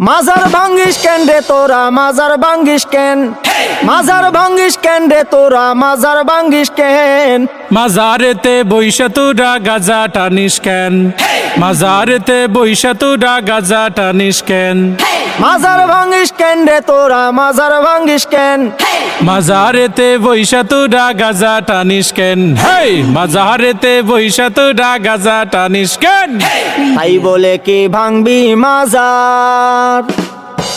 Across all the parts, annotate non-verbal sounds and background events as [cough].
মাজার ভাঙ্গিস কেন রে তোরা? মাজার ভাঙ্গিস কেন? মাজার ভাঙ্গিস কেন রে তোরা? মাজার ভাঙ্গিস কেন? মাজারেতে বৈশা তোরা গাজা টানিস কেন? মাজারেতে বৈশা তোরা গাজা টানিস কেন? মাজার ভাঙ্গিস কেন রে তোরা? মাজার ভাঙ্গিস কেন? মাজারেতে বৈশা তোরা গাজা টানিস কেন? হেই! মাজারেতে বৈশা তোরা গাজা টানিস কেন? তাই বলে কি ভাঙবি মাজার?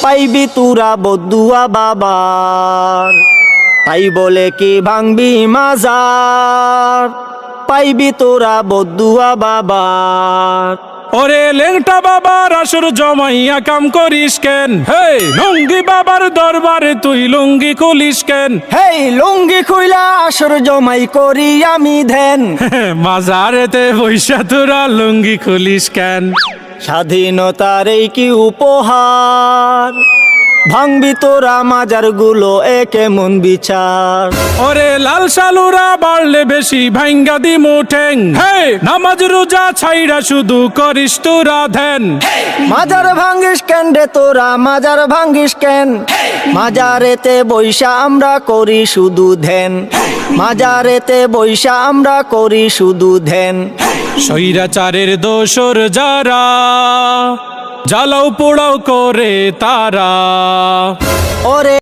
পাইবি তুরা বদুয়া বাবার। তাই বলে কি ভাঙবি মাজার? পাইবি তোরা বদুয়া বাবার। ওরে লেংটা বাবার আসর জমাইয়া কাম করিস কেন? হে লুঙ্গি বাবার দরবারে তুই লুঙ্গি খুলিস কেন? হেই লুঙ্গি খুইলা আসর জমাই করি আমি ধ্যান। [laughs] মাজারেতে বৈশা তোরা লুঙ্গি খুলিস কেন? স্বাধীনতার এই কি উপহার? ভাঙবি তোরা মাজারগুলো একে মন বিচার? ওরে লাল সালুরা বাড়লে বেশি ভাঙ্গা দি মুঠেং হে নামাজ রোজা ছাইরা শুধু করিস তোরা ধ্যান। মাজার ভাঙ্গিস কেন রে তোরা মাজার ভাঙ্গিস কেন? মাজারেতে বৈশা আমরা করি শুধু ধ্যান। মাজারেতে বৈশা আমরা করি শুধু ধ্যান। স্বৈরাচারের দোসর যারা জ্বালাও পোড়াও করে তারা। ওরে